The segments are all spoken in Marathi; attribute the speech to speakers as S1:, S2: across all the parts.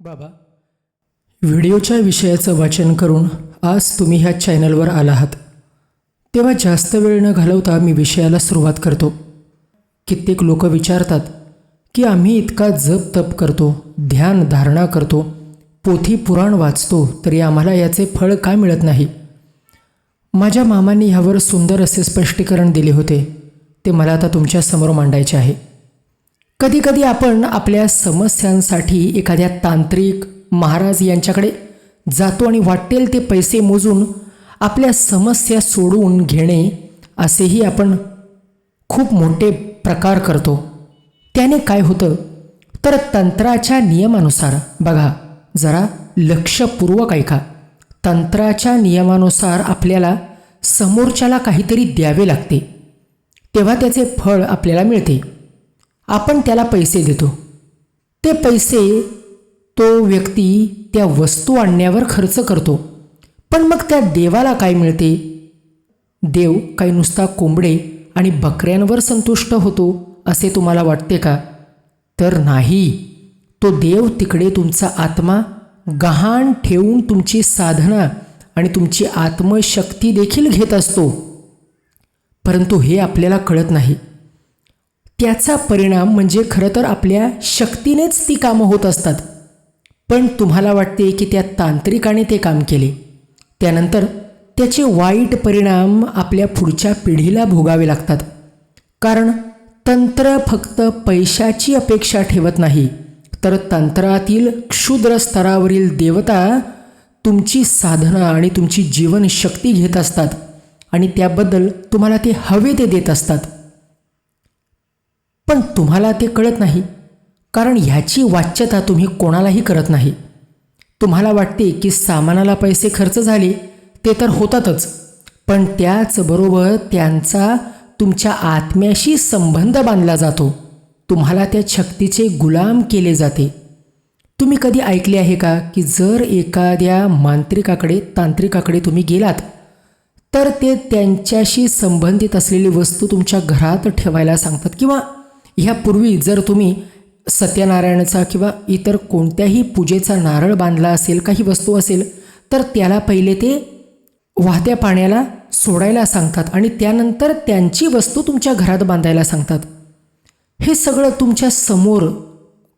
S1: बाबा व्हिडिओच्या विषयाचं वाचन करून आज तुम्ही ह्या चॅनलवर आला आहात तेव्हा जास्त वेळ न घालवता मी विषयाला सुरुवात करतो. कित्येक लोक विचारतात की आम्ही इतका जप तप करतो ध्यान धारणा करतो पोथी पुराण वाचतो तरी आम्हाला याचे फळ का मिळत नाही? माझ्या मामांनी ह्यावर सुंदर असे स्पष्टीकरण दिले होते. ते मला आता तुमच्यासमोर मांडायचे आहे. कधीकधी आपण आपल्या समस्यांसाठी एखाद्या तांत्रिक महाराज यांच्याकडे जातो आणि वाटेल ते पैसे मोजून आपल्या समस्या सोडवून घेणे असेही आपण खूप मोठे प्रकार करतो. त्याने काय होतं? तर तंत्राच्या नियमानुसार बघा जरा लक्षपूर्वक ऐका. तंत्राच्या नियमानुसार आपल्याला समोरच्याला काहीतरी द्यावे लागते. तेव्हा त्याचे फळ आपल्याला मिळते. आपण त्याला पैसे देतो. ते पैसे तो व्यक्ती त्या वस्तू आणण्यावर खर्च करतो. पण मग त्या देवाला काय मिळते? देव काही नुसता कोंबडे आणि बकऱ्यांवर संतुष्ट होतो असे तुम्हाला वाटते का? तर नाही. तो देव तिकडे तुमचा आत्मा गहाण ठेवून तुमची साधना आणि तुमची आत्मशक्ती देखील घेत असतो. परंतु हे आपल्याला कळत नाही. त्याचा परिणाम म्हणजे खरं तर आपल्या शक्तीनेच ती कामं होत असतात. पण तुम्हाला वाटते की त्या तांत्रिकाने ते काम केले. त्यानंतर त्याचे वाईट परिणाम आपल्या पुढच्या पिढीला भोगावे लागतात. कारण तंत्र फक्त पैशाची अपेक्षा ठेवत नाही तर तंत्रातील क्षुद्र स्तरावरील देवता तुमची साधना आणि तुमची जीवनशक्ती घेत असतात आणि त्याबद्दल तुम्हाला ते हवे ते देत असतात. पण तुम्हाला ते कळत नाही. कारण ह्याची वाच्यता तुम्ही कोणालाही करत नाही. तुम्हाला वाटते की सामानाला पैसे खर्च झाले ते तर होतातच. पण त्याचबरोबर त्यांचा तुमच्या आत्म्याशी संबंध बांधला जातो. तुम्हाला त्या शक्तीचे गुलाम केले जाते. तुम्ही कधी ऐकले आहे का की जर एखाद्या मांत्रिकाकडे तांत्रिकाकडे तुम्ही गेलात तर ते त्यांच्याशी संबंधित असलेली वस्तू तुमच्या घरात ठेवायला सांगतात? किंवा ह्यापूर्वी जर तुम्ही सत्यनारायणाचा किंवा इतर कोणत्याही पूजेचा नारळ बांधला असेल काही वस्तू असेल तर त्याला पहिले ते वाहत्या पाण्याला सोडायला सांगतात आणि त्यानंतर त्यांची वस्तू तुमच्या घरात बांधायला सांगतात. हे सगळं तुमच्यासमोर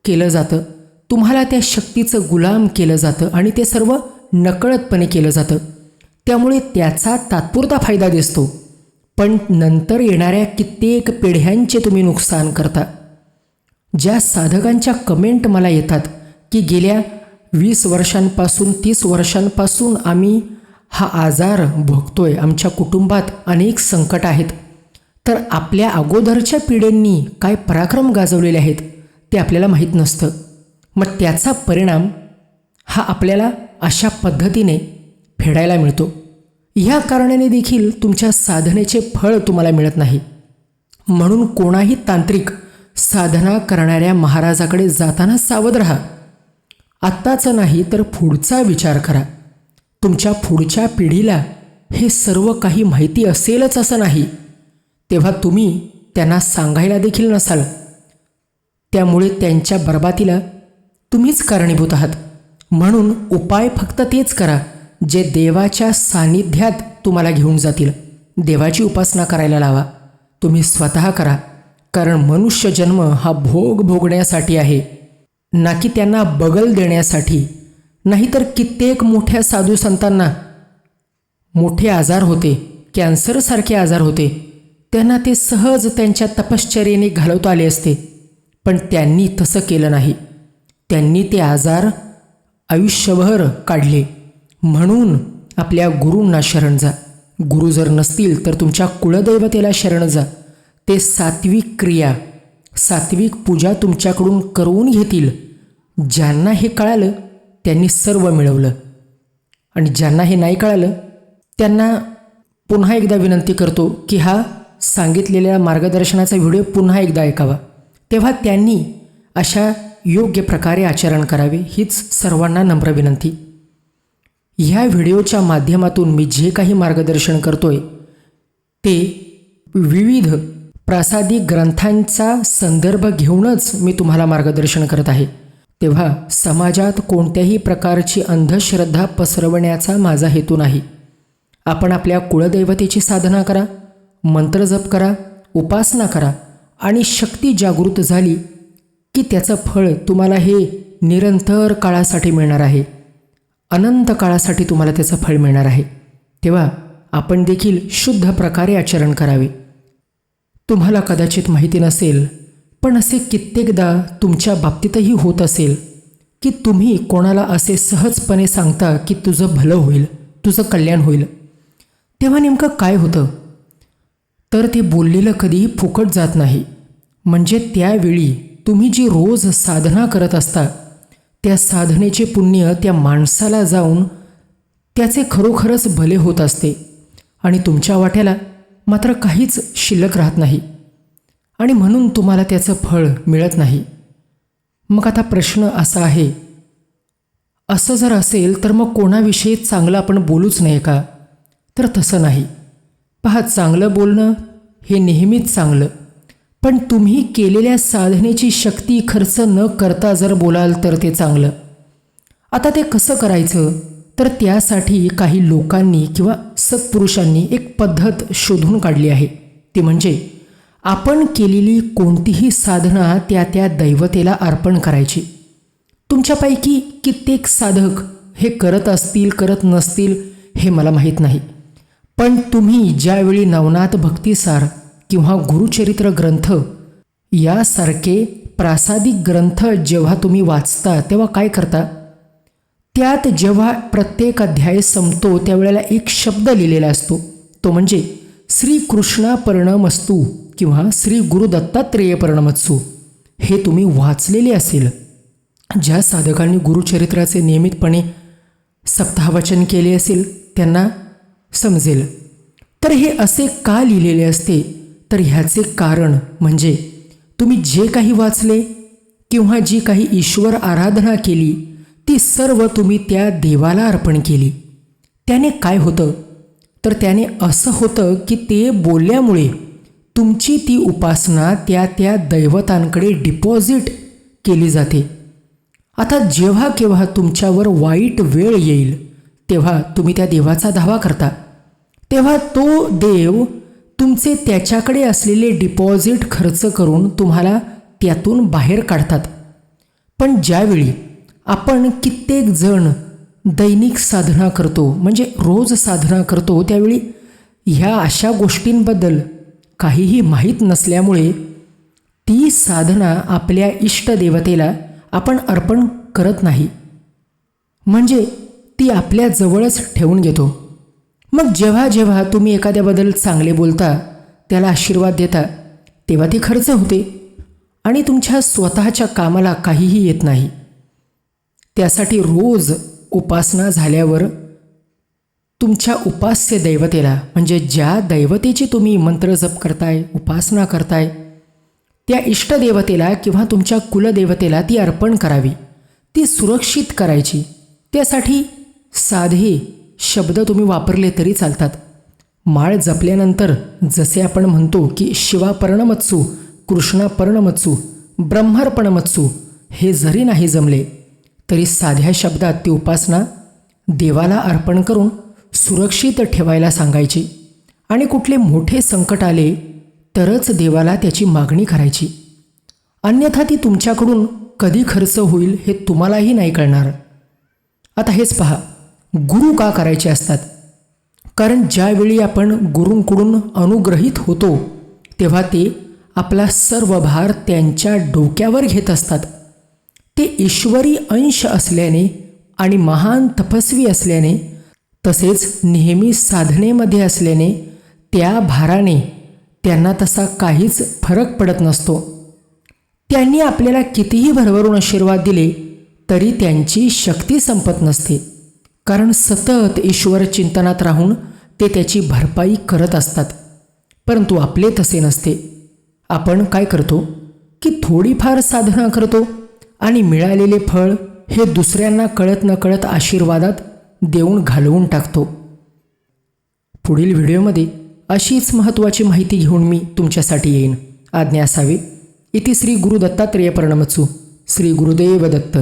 S1: केलं जातं. तुम्हाला त्या शक्तीचं गुलाम केलं जातं आणि ते सर्व नकळतपणे केलं जातं. त्यामुळे त्याचा तात्पुरता फायदा दिसतो. पण नंतर येणाऱ्या कित्येक पिढ्यांचे तुम्ही नुकसान करता. ज्या साधकांच्या कमेंट मला येतात की गेल्या वीस वर्षांपासून तीस वर्षांपासून आम्ही हा आजार भोगतोय. आमच्या कुटुंबात अनेक संकट आहेत. तर आपल्या अगोदरच्या पिढ्यांनी काय पराक्रम गाजवलेले आहेत ते आपल्याला माहीत नसतं. मग त्याचा परिणाम हा आपल्याला अशा पद्धतीने फेडायला मिळतो. ह्या कारणाने देखील तुमच्या साधनेचे फळ तुम्हाला मिळत नाही. म्हणून कोणाही तांत्रिक साधना करणाऱ्या महाराजाकडे जाताना सावध राहा. आत्ताचं नाही तर पुढचा विचार करा. तुमच्या पुढच्या पिढीला हे सर्व काही माहिती असेलच असं नाही. तेव्हा तुम्ही त्यांना सांगायला देखील नसाल. त्यामुळे त्यांच्या बर्बातीला तुम्हीच कारणीभूत आहात. म्हणून उपाय फक्त तेच करा. जे देवाच्या सान्निध्यात तुम्हाला घेऊन जातील देवाची उपासना करायला लावा. तुम्ही स्वतः करा कारण मनुष्य जन्म हा भोग भोगण्यासाठी आहे. ना की त्यांना बगल देण्यासाठी. नाहीतर कित्येक मोठ्या साधू संतांना. मोठे आजार होते कॅन्सरसारखे आजार होते. त्यांना ते सहज त्यांच्या तपश्चर्येने घालवता आले असते. पण त्यांनी तसं केलं नाही. त्यांनी ते आजार आयुष्यभर काढले. म्हणून आपल्या गुरूंना शरण जा. गुरु जर नसतील तर तुमच्या कुळदैवतेला शरण जा. ते सात्विक क्रिया सात्विक पूजा तुमच्याकडून करवून घेतील. ज्यांना हे कळालं त्यांनी सर्व मिळवलं. आणि ज्यांना हे नाही कळालं त्यांना पुन्हा एकदा विनंती करतो की हा सांगितलेल्या मार्गदर्शनाचा व्हिडिओ पुन्हा एकदा ऐकावा. तेव्हा त्यांनी अशा योग्य प्रकारे आचरण करावे हीच सर्वांना नम्र विनंती. ह्या व्हिडिओच्या माध्यमातून मी जे काही मार्गदर्शन करतोय ते विविध प्रासादिक ग्रंथांचा संदर्भ घेऊनच मी तुम्हाला मार्गदर्शन करत आहे. तेव्हा समाजात कोणत्याही प्रकारची अंधश्रद्धा पसरवण्याचा माझा हेतू नाही. आपण आपल्या कुळदैवतेची साधना करा मंत्र जप करा उपासना करा आणि शक्ती जागृत झाली की त्याचं फळ तुम्हाला हे निरंतर काळासाठी मिळणार आहे. अनंत काळासाठी तुम्हाला त्याचं फळ मिळणार आहे. तेव्हा आपण देखील शुद्ध प्रकारे आचरण करावे. तुम्हाला कदाचित माहिती नसेल पण असे कित्येकदा तुमच्या बाबतीतही होत असेल की तुम्ही कोणाला असे सहजपणे सांगता की तुझं भलं होईल तुझं कल्याण होईल. तेव्हा नेमकं काय होतं? तर ते बोललेलं कधीही फुकट जात नाही. म्हणजे त्यावेळी तुम्ही जी रोज साधना करत असता त्या साधनेचे पुण्य त्या माणसाला जाऊन त्याचे खरोखरच भले होत असते आणि तुमच्या वाट्याला मात्र काहीच शिल्लक राहत नाही. आणि म्हणून तुम्हाला त्याचं फळ मिळत नाही. मग आता प्रश्न असा आहे असं जर असेल तर मग कोणाविषयी चांगलं आपण बोलूच नाही का? तर तसं नाही. पहा चांगलं बोलणं हे नेहमीच चांगलं. पण तुम्ही केलेल्या साधनेची शक्ती खर्च न करता जर बोलाल तर ते चांगलं. आता ते कसं करायचं? तर त्यासाठी काही लोकांनी किंवा सत्पुरुषांनी एक पद्धत शोधून काढली आहे. ती म्हणजे आपण केलेली कोणतीही साधना त्या त्या दैवतेला अर्पण करायची. तुमच्यापैकी कित्येक साधक हे करत असतील करत नसतील हे मला माहीत नाही. पण तुम्ही ज्यावेळी नवनाथ भक्तिसार किंवा गुरुचरित्र ग्रंथ यासारखे प्रासादिक ग्रंथ जेव्हा तुम्ही वाचता तेव्हा काय करता? त्यात जेव्हा प्रत्येक अध्याय संपतो त्यावेळेला एक शब्द लिहिलेला असतो. तो म्हणजे श्रीकृष्णा कृष्णापर्णमस्तू किंवा श्री गुरु दत्तात्रेय पर्णमत्सू हे तुम्ही वाचलेले असेल. ज्या साधकांनी गुरुचरित्राचे नियमितपणे सप्ताहवचन केले असेल त्यांना समजेल. तर हे असे का लिहिलेले असते? तर ह्याचे कारण म्हणजे तुम्ही जे काही वाचले किंवा जी काही ईश्वर आराधना केली ती सर्व तुम्ही त्या देवाला अर्पण केली. त्याने काय होतं? तर त्याने असं होतं की ते बोलल्यामुळे तुमची ती उपासना त्या त्या दैवतांकडे डिपॉझिट केली जाते. आता जेव्हा केव्हा तुमच्यावर वाईट वेळ येईल तेव्हा तुम्ही त्या देवाचा धावा करता. तेव्हा तो देव तुमचे त्याच्याकडे असलेले डिपॉझिट खर्च करून तुम्हाला त्यातून बाहेर काढतात. पण ज्यावेळी आपण कित्येक जण दैनिक साधना करतो म्हणजे रोज साधना करतो त्यावेळी ह्या अशा गोष्टींबद्दल काहीही माहीत नसल्यामुळे ती साधना आपल्या इष्टदेवतेला आपण अर्पण करत नाही. म्हणजे ती आपल्या जवळच ठेवून घेतो. मग जेव्हा जेव्हा तुम्ही एखाद्याबद्दल चांगले बोलता त्याला आशीर्वाद देता तेव्हा ती खर्च होते. आणि तुमच्या स्वतःच्या कामाला काहीही येत नाही. त्यासाठी रोज उपासना झाल्यावर तुमच्या उपास्य दैवतेला म्हणजे ज्या दैवतेची तुम्ही मंत्र जप करताय उपासना करताय त्या इष्टदेवतेला किंवा तुमच्या कुलदेवतेला ती अर्पण करावी. ती सुरक्षित करायची. त्यासाठी साधे शब्द तुम्ही वापरले तरी चालतात. माळ जपल्यानंतर जसे आपण म्हणतो की शिवापर्णमत्सू कृष्णापर्णमत्सू ब्रह्मर्पणमत्सू हे जरी नाही जमले तरी साध्या शब्दात ती उपासना देवाला अर्पण करून सुरक्षित ठेवायला सांगायची आणि कुठले मोठे संकट आले तरच देवाला त्याची मागणी करायची. अन्यथा ती तुमच्याकडून कधी खर्च होईल हे तुम्हालाही नाही कळणार. आता हेच पहा. गुरु का करायचे असतात? कारण ज्यावेळी आपण गुरूंकडून अनुग्रहित होतो तेव्हा ते आपला सर्व भार त्यांच्या डोक्यावर घेत असतात. ते ईश्वरी अंश असल्याने आणि महान तपस्वी असल्याने तसेच नेहमी साधनेमध्ये असल्याने त्या भाराने त्यांना तसा काहीच फरक पडत नसतो. त्यांनी आपल्याला कितीही भरभरून आशीर्वाद दिले तरी त्यांची शक्ती संपत नसते. कारण सतत ईश्वर चिंतनात राहून ते त्याची भरपाई करत असतात. परंतु आपले तसे नसते. आपण काय करतो? की थोडीफार साधना करतो आणि मिळालेले फळ हे दुसऱ्यांना कळत न कळत आशीर्वादात देऊन घालवून टाकतो. पुढील व्हिडिओमध्ये अशीच महत्त्वाची माहिती घेऊन मी तुमच्यासाठी येईन. आज्ञा असावी. इथे श्री गुरु दत्तात्रेय श्री गुरुदेव दत्त.